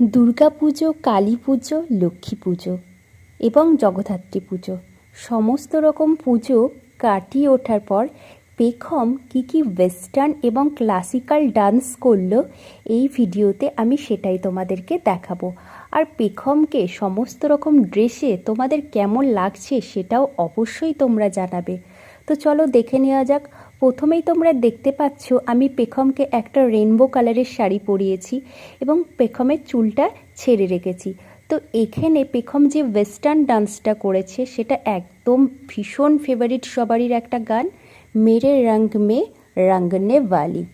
দুর্গা পুজো কালী পুজো লক্ষ্মী পুজো এবং জগদ্ধাত্রী পুজো। সমস্ত রকম পুজো কাটিয়ে ওঠার পর পেখম কী কী ওয়েস্টার্ন এবং ক্লাসিক্যাল ডান্স করল এই ভিডিওতে আমি সেটাই তোমাদেরকে দেখাবো। আর পেখমকে সমস্ত রকম ড্রেসে তোমাদের কেমন লাগছে সেটাও অবশ্যই তোমরা জানাবে। তো চলো দেখে নেওয়া যাক প্রথমেই তোমরা দেখতে পাচ্ছ আমি পেখমকে একটা রেনবো কালারের শাড়ি পরিয়েছি এবং পেখমের চুলটা ছেড়ে রেখেছি। তো এখানে পেখম যে ওয়েস্টার্ন ডান্সটা করেছে, সেটা একদম ভীষণ ফেভারিট সবারই একটা গান, মেরে রঙ মে রঙনে ওয়ালি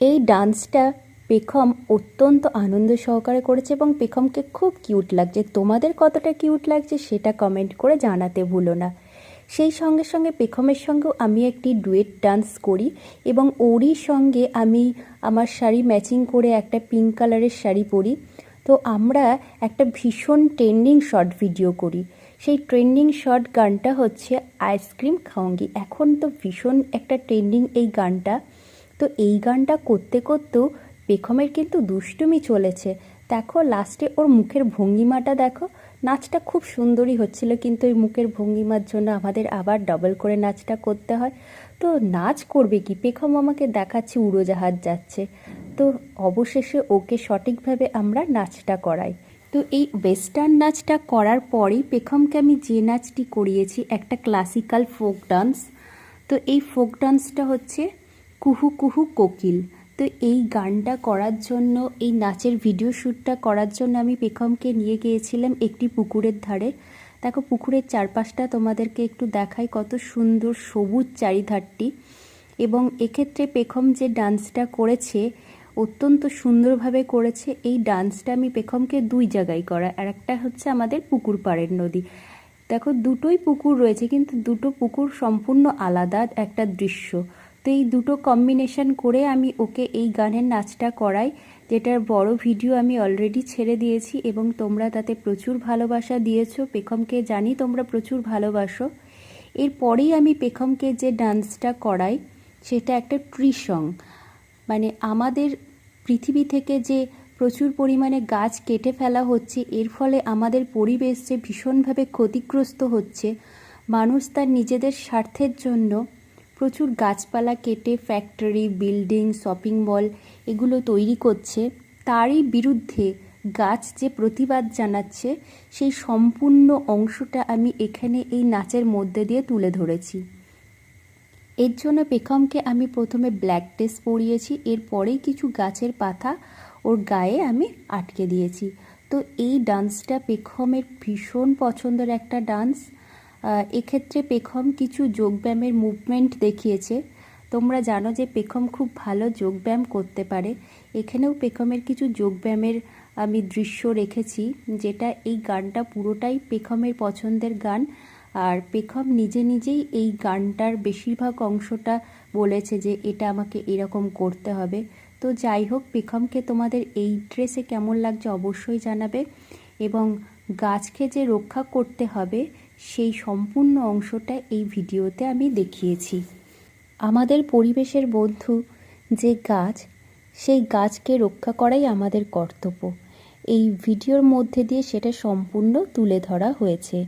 এই ডান্সটা পেখম অত্যন্ত আনন্দ সহকারে করেছে এবং পেখমকে খুব কিউট লাগছে। তোমাদের কতটা কিউট লাগছে সেটা কমেন্ট করে জানাতে ভুলো না। সেই সঙ্গে সঙ্গে পেখমের সঙ্গেও আমি একটি ডুয়েট ডান্স করি এবং ওরই সঙ্গে আমি আমার শাড়ি ম্যাচিং করে একটা পিঙ্ক কালারের শাড়ি পরি। তো আমরা একটা ভীষণ ট্রেন্ডিং শর্ট ভিডিও করি। সেই ট্রেন্ডিং শর্ট গানটা হচ্ছে আইসক্রিম খাওঙ্গি এখন তো ভীষণ একটা ট্রেন্ডিং এই গানটা। তো এই গানটা করতে করতেও পেখমের কিন্তু দুষ্টুমি চলেছে। দেখো লাস্টে ওর মুখের ভঙ্গিমাটা দেখো। নাচটা খুব সুন্দরই হচ্ছিল, কিন্তু ওই মুখের ভঙ্গিমার জন্য আমাদের আবার ডবল করে নাচটা করতে হয়। তো নাচ করবে কি? পেখম আমাকে দেখাচ্ছে, উড়োজাহাজ যাচ্ছে। তো অবশেষে ওকে সঠিকভাবে আমরা নাচটা করাই। তো এই ওয়েস্টার্ন নাচটা করার পরেই পেখমকে আমি যে নাচটি করিয়েছি, একটা ক্লাসিক্যাল ফোক ডান্স তো এই ফোক ডান্সটা হচ্ছে কুহু কুহু কোকিল। তো এই গানটা করার জন্য, এই নাচের ভিডিও শ্যুটটা করার জন্য আমি পেখমকে নিয়ে গিয়েছিলাম একটি পুকুরের ধারে। দেখো, পুকুরের চারপাশটা তোমাদেরকে একটু দেখাই কত সুন্দর সবুজ চারিধারটি। এবং এক্ষেত্রে পেখম যে ডান্সটা করেছে, অত্যন্ত সুন্দরভাবে করেছে, এই ডান্সটা আমি পেখমকে দুই জায়গায় করা। আর একটা হচ্ছে আমাদের পুকুর পাড়ের নদী। দেখো, দুটোই পুকুর রয়েছে, কিন্তু দুটো পুকুর সম্পূর্ণ আলাদা একটা দৃশ্য। তো এই দুটো কম্বিনেশন করে আমি ওকে এই গানের নাচটা করাই, যেটার বড় ভিডিও আমি অলরেডি ছেড়ে দিয়েছি এবং তোমরা তাতে প্রচুর ভালোবাসা দিয়েছ। পেখমকে জানি তোমরা প্রচুর ভালোবাসো। এরপরেই আমি পেখমকে যে ডান্সটা করাই, সেটা একটা ট্রি সং মানে আমাদের পৃথিবী থেকে যে প্রচুর পরিমাণে গাছ কেটে ফেলা হচ্ছে, এর ফলে আমাদের পরিবেশ যে ভীষণভাবে ক্ষতিগ্রস্ত হচ্ছে, মানুষ তার নিজেদের স্বার্থের জন্য প্রচুর গাছপালা কেটে ফ্যাক্টরি বিল্ডিং শপিং মল এগুলো তৈরি করছে। তারই বিরুদ্ধে গাছ যে প্রতিবাদ জানাচ্ছে, সেই সম্পূর্ণ অংশটা আমি এখানে এই নাচের মধ্যে দিয়ে তুলে ধরেছি। এর জন্য পেখমকে আমি প্রথমে ব্ল্যাক ড্রেস পরিয়েছি, এরপরেই কিছু গাছের পাতা ওর গায়ে আমি আটকে দিয়েছি। তো এই ডান্সটা পেখমের ভীষণ পছন্দের একটা ডান্স এক্ষেত্রে পেখম কিছু যোগব্যায়ামের মুভমেন্ট দেখিয়েছে। তোমরা জানো যে পেখম খুব ভালো যোগব্যায়াম করতে পারে। এখানেও পেখমের কিছু যোগব্যায়ামের আমি দৃশ্য রেখেছি, যেটা এই গানটা পুরোটাই পেখমের পছন্দের গান। আর পেখম নিজে নিজেই এই গানটার বেশিরভাগ অংশটা বলেছে যে এটা আমাকে এরকম করতে হবে। তো যাই হোক, পেখমকে তোমাদের এই ড্রেসে কেমন লাগছে অবশ্যই জানাবে। এবং গাছকে যে রক্ষা করতে হবে সেই সম্পূর্ণ অংশটা এই ভিডিওতে আমি দেখিয়েছি। আমাদের পরিবেশের বন্ধু যে গাছ, সেই গাছকে রক্ষা করাই আমাদের কর্তব্য। এই ভিডিওর মধ্যে দিয়ে সেটা সম্পূর্ণ তুলে ধরা হয়েছে।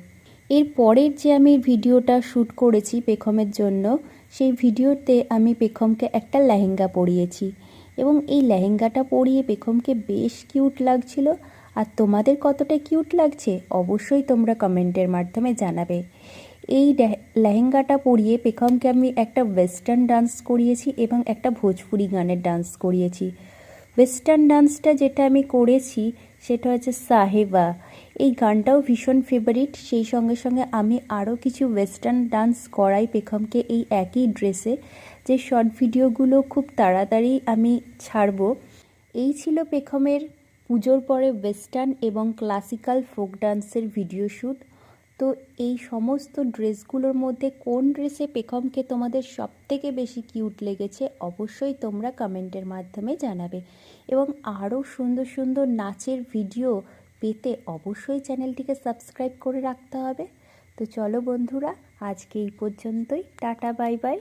এর পরের যে আমি ভিডিওটা শ্যুট করেছি পেখমের জন্য, সেই ভিডিওতে আমি পেখমকে একটা লেহেঙ্গা পরিয়েছি। এবং এই লেহেঙ্গাটা পরিয়ে পেখমকে বেশ কিউট লাগছিল। আর তোমাদের কতটা কিউট লাগছে, অবশ্যই তোমরা কমেন্টের মাধ্যমে জানাবে। এই লেহেঙ্গাটা পরিয়ে পেখমকে আমি একটা ওয়েস্টার্ন ডান্স করিয়েছি এবং একটা ভোজপুরি গানের ডান্স করিয়েছি। ওয়েস্টার্ন ডান্সটা যেটা আমি করেছি, সেটা হচ্ছে সাহেবা। এই গানটাও ভীষণ ফেভারিট সেই সঙ্গে সঙ্গে আমি আরও কিছু ওয়েস্টার্ন ডান্স করাই পেখমকে এই একই ড্রেসে যে শর্ট ভিডিওগুলো খুব তাড়াতাড়ি আমি ছাড়বো। এই ছিল পেখমের পুজোর পরে ওয়েস্টার্ন এবং ক্লাসিক্যাল ফোক ডান্সের ভিডিও শ্যুট তো এই সমস্ত ড্রেসগুলোর মধ্যে কোন ড্রেসে পেখমকে তোমাদের সব থেকে বেশি কিউট লেগেছে অবশ্যই তোমরা কমেন্টের মাধ্যমে জানাবে। এবং আরও সুন্দর সুন্দর নাচের ভিডিও পেতে অবশ্যই চ্যানেলটিকে সাবস্ক্রাইব করে রাখতে হবে। তো চলো বন্ধুরা, আজকে এই পর্যন্তই। Tata bye bye